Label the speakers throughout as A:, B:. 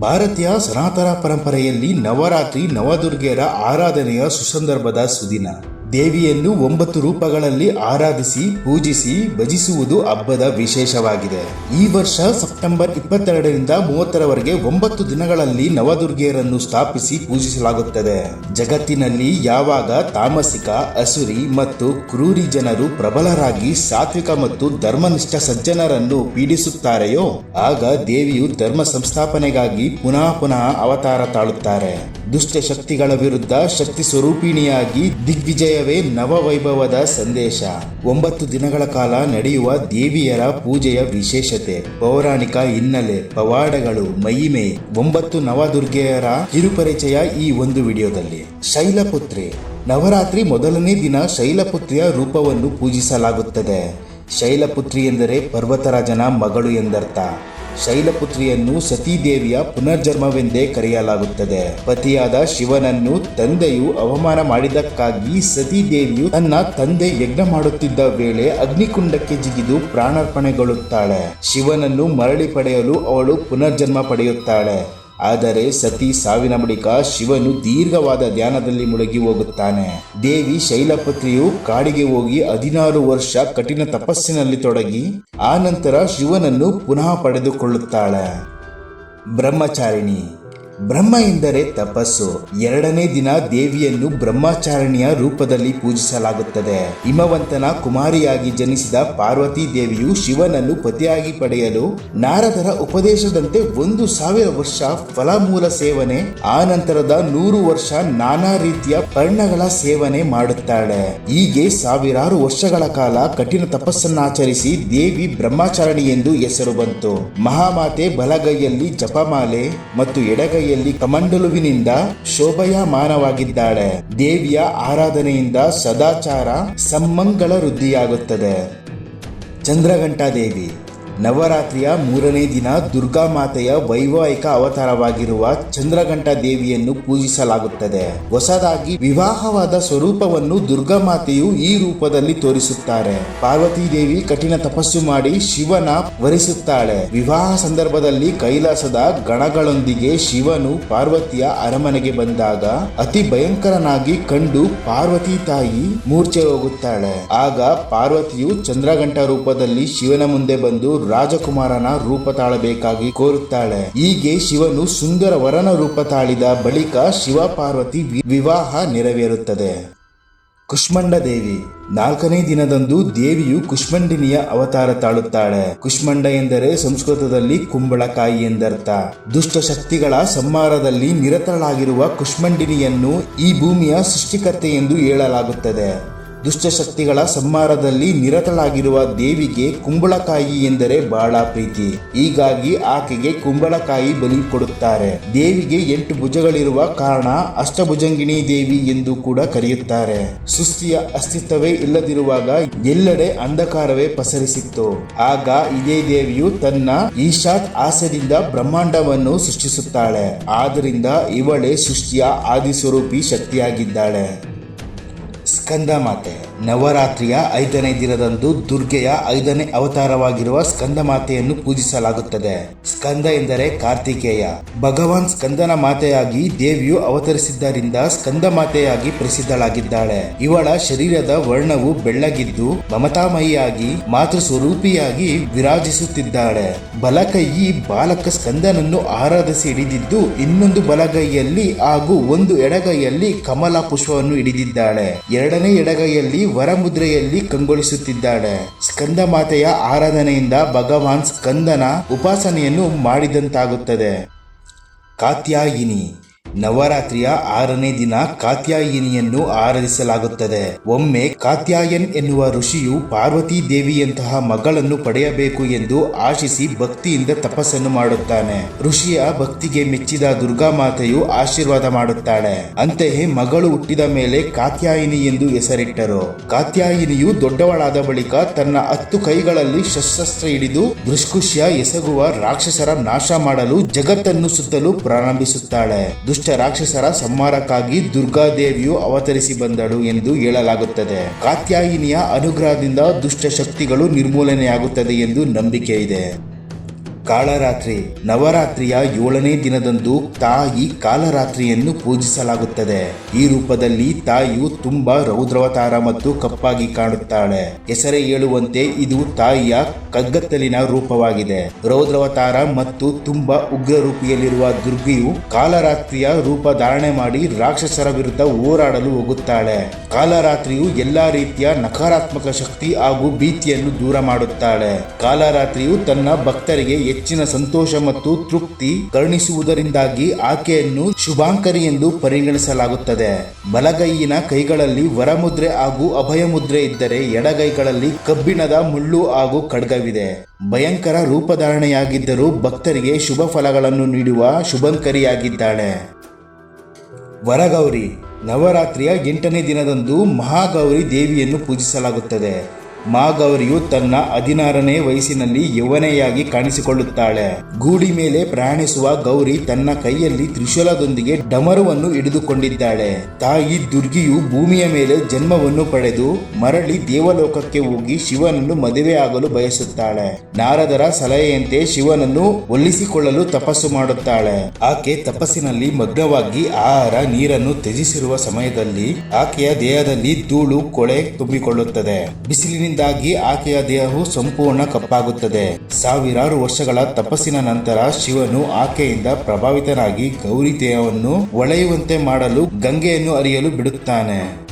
A: ಭಾರತೀಯ ಸನಾತನ ಪರಂಪರೆಯಲ್ಲಿ ನವರಾತ್ರಿ ನವದುರ್ಗೆಯರ ಆರಾಧನೆಯ ಸುಸಂದರ್ಭದ ಸುದಿನ. ದೇವಿಯನ್ನು ಒಂಬತ್ತು ರೂಪಗಳಲ್ಲಿ ಆರಾಧಿಸಿ, ಪೂಜಿಸಿ, ಭಜಿಸುವುದು ಹಬ್ಬದ ವಿಶೇಷವಾಗಿದೆ. ಈ ವರ್ಷ ಸೆಪ್ಟೆಂಬರ್ ಇಪ್ಪತ್ತೆರಡರಿಂದ ಮೂವತ್ತರವರೆಗೆ ಒಂಬತ್ತು ದಿನಗಳಲ್ಲಿ ನವದುರ್ಗೆಯರನ್ನು ಸ್ಥಾಪಿಸಿ ಪೂಜಿಸಲಾಗುತ್ತದೆ. ಜಗತ್ತಿನಲ್ಲಿ ಯಾವಾಗ ತಾಮಸಿಕ, ಅಸುರಿ ಮತ್ತು ಕ್ರೂರಿ ಜನರು ಪ್ರಬಲರಾಗಿ ಸಾತ್ವಿಕ ಮತ್ತು ಧರ್ಮನಿಷ್ಠ ಸಜ್ಜನರನ್ನು ಪೀಡಿಸುತ್ತಾರೆಯೋ, ಆಗ ದೇವಿಯು ಧರ್ಮ ಸಂಸ್ಥಾಪನೆಗಾಗಿ ಪುನಃ ಪುನಃ ಅವತಾರ ತಾಳುತ್ತಾರೆ. ದುಷ್ಟ ಶಕ್ತಿಗಳ ವಿರುದ್ಧ ಶಕ್ತಿ ಸ್ವರೂಪಿಣಿಯಾಗಿ ದಿಗ್ವಿಜಯವೇ ನವವೈಭವದ ಸಂದೇಶ. ಒಂಬತ್ತು ದಿನಗಳ ಕಾಲ ನಡೆಯುವ ದೇವಿಯರ ಪೂಜೆಯ ವಿಶೇಷತೆ, ಪೌರಾಣಿಕ ಹಿನ್ನೆಲೆ, ಪವಾಡಗಳು, ಮಹಿಮೆ, ಒಂಬತ್ತು ನವದುರ್ಗೆಯರ ಕಿರುಪರಿಚಯ ಈ ಒಂದು ವಿಡಿಯೋದಲ್ಲಿ. ಶೈಲಪುತ್ರಿ. ನವರಾತ್ರಿ ಮೊದಲನೇ ದಿನ ಶೈಲಪುತ್ರಿಯ ರೂಪವನ್ನು ಪೂಜಿಸಲಾಗುತ್ತದೆ. ಶೈಲಪುತ್ರಿ ಎಂದರೆ ಪರ್ವತರಾಜನ ಮಗಳು ಎಂದರ್ಥ. ಶೈಲಪುತ್ರಿಯನ್ನು ಸತೀದೇವಿಯ ಪುನರ್ಜನ್ಮವೆಂದೇ ಕರೆಯಲಾಗುತ್ತದೆ. ಪತಿಯಾದ ಶಿವನನ್ನು ತಂದೆಯು ಅವಮಾನ ಮಾಡಿದಕ್ಕಾಗಿ ಸತೀದೇವಿಯು ತನ್ನ ತಂದೆ ಯಜ್ಞ ಮಾಡುತ್ತಿದ್ದ ವೇಳೆ ಅಗ್ನಿಕುಂಡಕ್ಕೆ ಜಿಗಿದು ಪ್ರಾಣಾರ್ಪಣೆಗೊಳ್ಳುತ್ತಾಳೆ. ಶಿವನನ್ನು ಮರಳಿ ಪಡೆಯಲು ಅವಳು ಪುನರ್ಜನ್ಮ ಪಡೆಯುತ್ತಾಳೆ. ಆದರೆ ಸತಿ ಸಾವಿನ ಬಳಿಕ ಶಿವನು ದೀರ್ಘವಾದ ಧ್ಯಾನದಲ್ಲಿ ಮುಳುಗಿ ಹೋಗುತ್ತಾನೆ. ದೇವಿ ಶೈಲಪತ್ರಿಯು ಕಾಡಿಗೆ ಹೋಗಿ ಹದಿನಾರು ವರ್ಷ ಕಠಿಣ ತಪಸ್ಸಿನಲ್ಲಿ ತೊಡಗಿ, ಆ ಶಿವನನ್ನು ಪುನಃ ಪಡೆದುಕೊಳ್ಳುತ್ತಾಳೆ. ಬ್ರಹ್ಮಚಾರಿಣಿ ಬ್ರಹ್ಮ ಎಂದರೆ ತಪಸ್ಸು. ಎರಡನೇ ದಿನ ದೇವಿಯನ್ನು ಬ್ರಹ್ಮಾಚಾರಣಿಯ ರೂಪದಲ್ಲಿ ಪೂಜಿಸಲಾಗುತ್ತದೆ. ಹಿಮವಂತನ ಕುಮಾರಿಯಾಗಿ ಜನಿಸಿದ ಪಾರ್ವತಿ ದೇವಿಯು ಶಿವನನ್ನು ಪತಿಯಾಗಿ ಪಡೆಯಲು ನಾರದರ ಉಪದೇಶದಂತೆ ಒಂದು ಸಾವಿರ ವರ್ಷ ಫಲಮೂಲ ಸೇವನೆ, ಆ ನಂತರದ ನೂರು ವರ್ಷ ನಾನಾ ರೀತಿಯ ಪರ್ಣಗಳ ಸೇವನೆ ಮಾಡುತ್ತಾಳೆ. ಹೀಗೆ ಸಾವಿರಾರು ವರ್ಷಗಳ ಕಾಲ ಕಠಿಣ ತಪಸ್ಸನ್ನಾಚರಿಸಿ ದೇವಿ ಬ್ರಹ್ಮಚಾರಣಿ ಎಂದು ಹೆಸರು ಬಂತು. ಮಹಾಮಾತೆ ಬಲಗೈಯಲ್ಲಿ ಜಪಮಾಲೆ ಮತ್ತು ಎಡಗೈಯಲ್ಲಿ ಕಮಂಡಲುವಿನಿಂದ ಶೋಭಾಯಮಾನವಾಗಿದ್ದಾಳೆ. ದೇವಿಯ ಆರಾಧನೆಯಿಂದ ಸದಾಚಾರ ಸಮ್ಮಂಗಳ ವೃದ್ಧಿಯಾಗುತ್ತದೆ. ಚಂದ್ರಘಂಟಾ ದೇವಿ ನವರಾತ್ರಿಯ ಮೂರನೇ ದಿನ ದುರ್ಗಾ ಮಾತೆಯ ವೈವಾಹಿಕ ಅವತಾರವಾಗಿರುವ ಚಂದ್ರಘಂಟ ದೇವಿಯನ್ನು ಪೂಜಿಸಲಾಗುತ್ತದೆ. ಹೊಸದಾಗಿ ವಿವಾಹವಾದ ಸ್ವರೂಪವನ್ನು ದುರ್ಗಾ ಮಾತೆಯು ಈ ರೂಪದಲ್ಲಿ ತೋರಿಸುತ್ತಾರೆ. ಪಾರ್ವತಿ ದೇವಿ ಕಠಿಣ ತಪಸ್ಸು ಮಾಡಿ ಶಿವನ ವರಿಸುತ್ತಾಳೆ. ವಿವಾಹ ಸಂದರ್ಭದಲ್ಲಿ ಕೈಲಾಸದ ಗಣಗಳೊಂದಿಗೆ ಶಿವನು ಪಾರ್ವತಿಯ ಅರಮನೆಗೆ ಬಂದಾಗ ಅತಿ ಭಯಂಕರನಾಗಿ ಕಂಡು ಪಾರ್ವತಿ ತಾಯಿ ಮೂರ್ಛೆ ಹೋಗುತ್ತಾಳೆ. ಆಗ ಪಾರ್ವತಿಯು ಚಂದ್ರಘಂಟ ರೂಪದಲ್ಲಿ ಶಿವನ ಮುಂದೆ ಬಂದು ರಾಜಕುಮಾರನ ರೂಪ ತಾಳಬೇಕಾಗಿ ಕೋರುತ್ತಾಳೆ. ಹೀಗೆ ಶಿವನು ಸುಂದರ ವರನ ರೂಪ ತಾಳಿದ ಬಳಿಕ ಶಿವ ಪಾರ್ವತಿ ವಿವಾಹ ನೆರವೇರುತ್ತದೆ. ಕುಷ್ಮಂಡ ದೇವಿ ನಾಲ್ಕನೇ ದಿನದಂದು ದೇವಿಯು ಕುಷ್ಮಂಡಿನಿಯ ಅವತಾರ ತಾಳುತ್ತಾಳೆ. ಕುಷ್ಮಂಡ ಎಂದರೆ ಸಂಸ್ಕೃತದಲ್ಲಿ ಕುಂಬಳಕಾಯಿ ಎಂದರ್ಥ. ದುಷ್ಟ ಶಕ್ತಿಗಳ ಸಂಹಾರದಲ್ಲಿ ನಿರತಳಾಗಿರುವ ಕುಷ್ಮಂಡಿನಿಯನ್ನು ಈ ಭೂಮಿಯ ಸೃಷ್ಟಿಕರ್ತೆ ಎಂದು ಹೇಳಲಾಗುತ್ತದೆ. ದುಷ್ಟಶಕ್ತಿಗಳ ಸಂಹಾರದಲ್ಲಿ ನಿರತಳಾಗಿರುವ ದೇವಿಗೆ ಕುಂಬಳಕಾಯಿ ಎಂದರೆ ಬಹಳ ಪ್ರೀತಿ. ಹೀಗಾಗಿ ಆಕೆಗೆ ಕುಂಬಳಕಾಯಿ ಬಲಿ ಕೊಡುತ್ತಾರೆ. ದೇವಿಗೆ ಎಂಟು ಭುಜಗಳಿರುವ ಕಾರಣ ಅಷ್ಟಭುಜಂಗಿಣಿ ದೇವಿ ಎಂದು ಕೂಡ ಕರೆಯುತ್ತಾರೆ. ಸುಸ್ತಿಯ ಅಸ್ತಿತ್ವವೇ ಇಲ್ಲದಿರುವಾಗ ಎಲ್ಲೆಡೆ ಅಂಧಕಾರವೇ ಪಸರಿಸಿತ್ತು. ಆಗ ಇದೇ ದೇವಿಯು ತನ್ನ ಈಶಾತ್ ಆಸೆಯಿಂದ ಬ್ರಹ್ಮಾಂಡವನ್ನು ಸೃಷ್ಟಿಸುತ್ತಾಳೆ. ಆದ್ದರಿಂದ ಇವಳೇ ಸೃಷ್ಟಿಯ ಆದಿಸ್ವರೂಪಿ ಶಕ್ತಿಯಾಗಿದ್ದಾಳೆ. ಸ್ಕಂದ ಮಾತೆ ನವರಾತ್ರಿಯ ಐದನೇ ದಿನದಂದು ದುರ್ಗೆಯ ಐದನೇ ಅವತಾರವಾಗಿರುವ ಸ್ಕಂದ ಮಾತೆಯನ್ನು ಪೂಜಿಸಲಾಗುತ್ತದೆ. ಸ್ಕಂದ ಎಂದರೆ ಕಾರ್ತಿಕೇಯ. ಭಗವಾನ್ ಸ್ಕಂದನ ಮಾತೆಯಾಗಿ ದೇವಿಯು ಅವತರಿಸಿದ್ದರಿಂದ ಸ್ಕಂದ ಮಾತೆಯಾಗಿ ಪ್ರಸಿದ್ಧಳಾಗಿದ್ದಾಳೆ. ಇವಳ ಶರೀರದ ವರ್ಣವು ಬೆಳ್ಳಗಿದ್ದು ಮಮತಾಮಯಿಯಾಗಿ ಮಾತೃ ಸ್ವರೂಪಿಯಾಗಿ ವಿರಾಜಿಸುತ್ತಿದ್ದಾಳೆ. ಬಲಕೈಯಿ ಬಾಲಕ ಸ್ಕಂದನನ್ನು ಆರಾಧಿಸಿ ಹಿಡಿದಿದ್ದು, ಇನ್ನೊಂದು ಬಲಗೈಯಲ್ಲಿ ಹಾಗೂ ಒಂದು ಎಡಗೈಯಲ್ಲಿ ಕಮಲ ಪುಷ್ಪವನ್ನು ಹಿಡಿದಿದ್ದಾಳೆ. ಎರಡನೇ ಎಡಗೈಯಲ್ಲಿ ವರಮುದ್ರೆಯಲ್ಲಿ ಕಂಗೊಳಿಸುತ್ತಿದ್ದಾಳೆ. ಸ್ಕಂದ ಮಾತೆಯ ಆರಾಧನೆಯಿಂದ ಭಗವಾನ್ ಸ್ಕಂದನ ಉಪಾಸನೆಯನ್ನು ಮಾಡಿದಂತಾಗುತ್ತದೆ. ಕಾತ್ಯಾಯಿನಿ ನವರಾತ್ರಿಯ ಆರನೇ ದಿನ ಕಾತ್ಯಾಯಿನಿಯನ್ನು ಆರಾಧಿಸಲಾಗುತ್ತದೆ. ಒಮ್ಮೆ ಕಾತ್ಯಾಯನ್ ಎನ್ನುವ ಋಷಿಯು ಪಾರ್ವತಿ ದೇವಿಯಂತಹ ಮಗಳನ್ನು ಪಡೆಯಬೇಕು ಎಂದು ಆಶಿಸಿ ಭಕ್ತಿಯಿಂದ ತಪಸ್ಸನ್ನು ಮಾಡುತ್ತಾನೆ. ಋಷಿಯ ಭಕ್ತಿಗೆ ಮೆಚ್ಚಿದ ದುರ್ಗಾ ಮಾತೆಯು ಆಶೀರ್ವಾದ ಮಾಡುತ್ತಾಳೆ. ಅಂತೆಯೇ ಮಗಳು ಹುಟ್ಟಿದ ಮೇಲೆ ಕಾತ್ಯಾಯಿನಿ ಎಂದು ಹೆಸರಿಟ್ಟರು. ಕಾತ್ಯಾಯಿನಿಯು ದೊಡ್ಡವಳಾದ ಬಳಿಕ ತನ್ನ ಹತ್ತು ಕೈಗಳಲ್ಲಿ ಶಸ್ತ್ರಾಸ್ತ್ರ ಹಿಡಿದು ದುಷ್ಕುಷ್ಯ ಎಸಗುವ ರಾಕ್ಷಸರ ನಾಶ ಮಾಡಲು ಜಗತ್ತನ್ನು ಸುತ್ತಲು ಪ್ರಾರಂಭಿಸುತ್ತಾಳೆ. ದುಷ್ಟ ರಾಕ್ಷಸರ ಸಂಹಾರಕ್ಕಾಗಿ ದುರ್ಗಾದೇವಿಯು ಅವತರಿಸಿ ಬಂದಳು ಎಂದು ಹೇಳಲಾಗುತ್ತದೆ. ಕಾತ್ಯಾಯಿನಿಯ ಅನುಗ್ರಹದಿಂದ ದುಷ್ಟ ಶಕ್ತಿಗಳು ನಿರ್ಮೂಲನೆಯಾಗುತ್ತದೆ ಎಂದು ನಂಬಿಕೆ ಇದೆ ಕಾಳರಾತ್ರಿ ನವರಾತ್ರಿಯ ಏಳನೇ ದಿನದಂದು ತಾಯಿ ಕಾಲರಾತ್ರಿಯನ್ನು ಪೂಜಿಸಲಾಗುತ್ತದೆ. ಈ ರೂಪದಲ್ಲಿ ತಾಯಿಯು ತುಂಬಾ ರೌದ್ರವತಾರ ಮತ್ತು ಕಪ್ಪಾಗಿ ಕಾಣುತ್ತಾಳೆ. ಹೆಸರೇ ಹೇಳುವಂತೆ ಇದು ತಾಯಿಯ ಕಗ್ಗತ್ತಲಿನ ರೂಪವಾಗಿದೆ. ರೌದ್ರವತಾರ ಮತ್ತು ತುಂಬಾ ಉಗ್ರ ರೂಪಿಯಲ್ಲಿರುವ ದುರ್ಗಿಯು ಕಾಲರಾತ್ರಿಯ ರೂಪ ಧಾರಣೆ ಮಾಡಿ ರಾಕ್ಷಸರ ವಿರುದ್ಧ ಹೋರಾಡಲು ಹೋಗುತ್ತಾಳೆ. ಕಾಲರಾತ್ರಿಯು ಎಲ್ಲಾ ರೀತಿಯ ನಕಾರಾತ್ಮಕ ಶಕ್ತಿ ಹಾಗೂ ಭೀತಿಯನ್ನು ದೂರ ಮಾಡುತ್ತಾಳೆ. ಕಾಲರಾತ್ರಿಯು ತನ್ನ ಭಕ್ತರಿಗೆ ಹೆಚ್ಚಿನ ಸಂತೋಷ ಮತ್ತು ತೃಪ್ತಿ ಕರುಣಿಸುವುದರಿಂದಾಗಿ ಆಕೆಯನ್ನು ಶುಭಾಂಕರಿ ಎಂದು ಪರಿಗಣಿಸಲಾಗುತ್ತದೆ. ಬಲಗೈಯಿನ ಕೈಗಳಲ್ಲಿ ವರಮುದ್ರೆ ಹಾಗೂ ಅಭಯ ಮುದ್ರೆ ಇದ್ದರೆ ಎಡಗೈಗಳಲ್ಲಿ ಕಬ್ಬಿಣದ ಮುಳ್ಳು ಹಾಗೂ ಖಡ್ಗವಿದೆ. ಭಯಂಕರ ರೂಪಧಾರಣೆಯಾಗಿದ್ದರೂ ಭಕ್ತರಿಗೆ ಶುಭ ಫಲಗಳನ್ನು ನೀಡುವ ಶುಭಂಕರಿಯಾಗಿದ್ದಾಳೆ. ವರಗೌರಿ, ನವರಾತ್ರಿಯ ಎಂಟನೇ ದಿನದಂದು ಮಹಾಗೌರಿ ದೇವಿಯನ್ನು ಪೂಜಿಸಲಾಗುತ್ತದೆ. ಮಹಾಗೌರಿಯು ತನ್ನ ಹದಿನಾರನೇ ವಯಸ್ಸಿನಲ್ಲಿ ಯವನೆಯಾಗಿ ಕಾಣಿಸಿಕೊಳ್ಳುತ್ತಾಳೆ. ಗೂಡಿ ಮೇಲೆ ಪ್ರಯಾಣಿಸುವ ಗೌರಿ ತನ್ನ ಕೈಯಲ್ಲಿ ತ್ರಿಶೂಲದೊಂದಿಗೆ ಡಮರುವನ್ನು ಹಿಡಿದುಕೊಂಡಿದ್ದಾಳೆ. ತಾಯಿ ದುರ್ಗಿಯು ಭೂಮಿಯ ಮೇಲೆ ಜನ್ಮವನ್ನು ಪಡೆದು ಮರಳಿ ದೇವಲೋಕಕ್ಕೆ ಹೋಗಿ ಶಿವನನ್ನು ಮದುವೆಯಾಗಲು ಬಯಸುತ್ತಾಳೆ. ನಾರದರ ಸಲಹೆಯಂತೆ ಶಿವನನ್ನು ಒಲಿಸಿಕೊಳ್ಳಲು ತಪಸ್ಸು ಮಾಡುತ್ತಾಳೆ. ಆಕೆ ತಪಸ್ಸಿನಲ್ಲಿ ಮಗ್ನವಾಗಿ ಆಹಾರ, ನೀರನ್ನು ತ್ಯಜಿಸಿರುವ ಸಮಯದಲ್ಲಿ ಆಕೆಯ ದೇಹದಲ್ಲಿ ಧೂಳು, ಕೊಳೆ ತುಂಬಿಕೊಳ್ಳುತ್ತದೆ. ಬಿಸಿಲಿನಿಂದಾಗಿ ಆಕೆಯ ದೇಹವು ಸಂಪೂರ್ಣ ಕಪ್ಪಾಗುತ್ತದೆ. ಸಾವಿರಾರು ವರ್ಷಗಳ ತಪಸ್ಸಿನ ನಂತರ ಶಿವನು ಆಕೆಯಿಂದ ಪ್ರಭಾವಿತನಾಗಿ ಗೌರಿ ದೇಹವನ್ನು ಒಳೆಯುವಂತೆ ಮಾಡಲು ಗಂಗೆಯನ್ನು ಅರಿಯಲು ಬಿಡುತ್ತಾನೆ.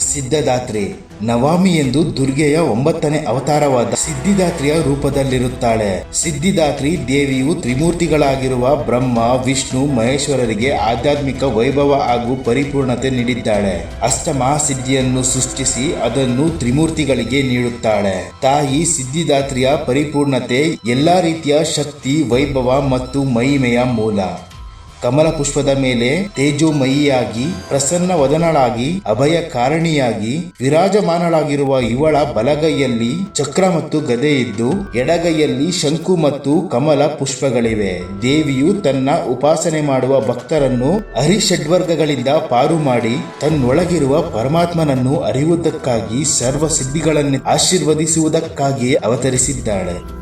A: ಸಿದ್ಧದಾತ್ರಿ. ನವಾಮಿ ಎಂದು ದುರ್ಗೆಯ ಒಂಬತ್ತನೇ ಅವತಾರವಾದ ಸಿದ್ಧಿದಾತ್ರಿಯ ರೂಪದಲ್ಲಿರುತ್ತಾಳೆ. ಸಿದ್ಧಿದಾತ್ರಿ ದೇವಿಯು ತ್ರಿಮೂರ್ತಿಗಳಾಗಿರುವ ಬ್ರಹ್ಮ, ವಿಷ್ಣು, ಮಹೇಶ್ವರರಿಗೆ ಆಧ್ಯಾತ್ಮಿಕ ವೈಭವ ಹಾಗೂ ಪರಿಪೂರ್ಣತೆ ನೀಡಿದ್ದಾಳೆ. ಅಷ್ಟಮಹಾಸಿದ್ಧಿಯನ್ನು ಸೃಷ್ಟಿಸಿ ಅದನ್ನು ತ್ರಿಮೂರ್ತಿಗಳಿಗೆ ನೀಡುತ್ತಾಳೆ. ತಾಯಿ ಸಿದ್ಧಿದಾತ್ರಿಯ ಪರಿಪೂರ್ಣತೆ ಎಲ್ಲಾ ರೀತಿಯ ಶಕ್ತಿ, ವೈಭವ ಮತ್ತು ಮಹಿಮೆಯ ಮೂಲ. ಕಮಲ ಪುಷ್ಪದ ಮೇಲೆ ತೇಜೋಮಯಿಯಾಗಿ ಪ್ರಸನ್ನ ವದನಳಾಗಿ ಅಭಯ ಕಾರಣಿಯಾಗಿ ವಿರಾಜಮಾನಳಾಗಿರುವ ಇವಳ ಬಲಗೈಯಲ್ಲಿ ಚಕ್ರ ಮತ್ತು ಗದೆ ಇದ್ದು, ಎಡಗೈಯಲ್ಲಿ ಶಂಕು ಮತ್ತು ಕಮಲ ಪುಷ್ಪಗಳಿವೆ. ದೇವಿಯು ತನ್ನ ಉಪಾಸನೆ ಮಾಡುವ ಭಕ್ತರನ್ನು ಹರಿಷಡ್ವರ್ಗಗಳಿಂದ ಪಾರು ಮಾಡಿ, ತನ್ನೊಳಗಿರುವ ಪರಮಾತ್ಮನನ್ನು ಅರಿಯುವುದಕ್ಕಾಗಿ ಸರ್ವ ಸಿದ್ಧಿಗಳನ್ನು ಆಶೀರ್ವದಿಸುವುದಕ್ಕಾಗಿಯೇ ಅವತರಿಸಿದ್ದಾಳೆ.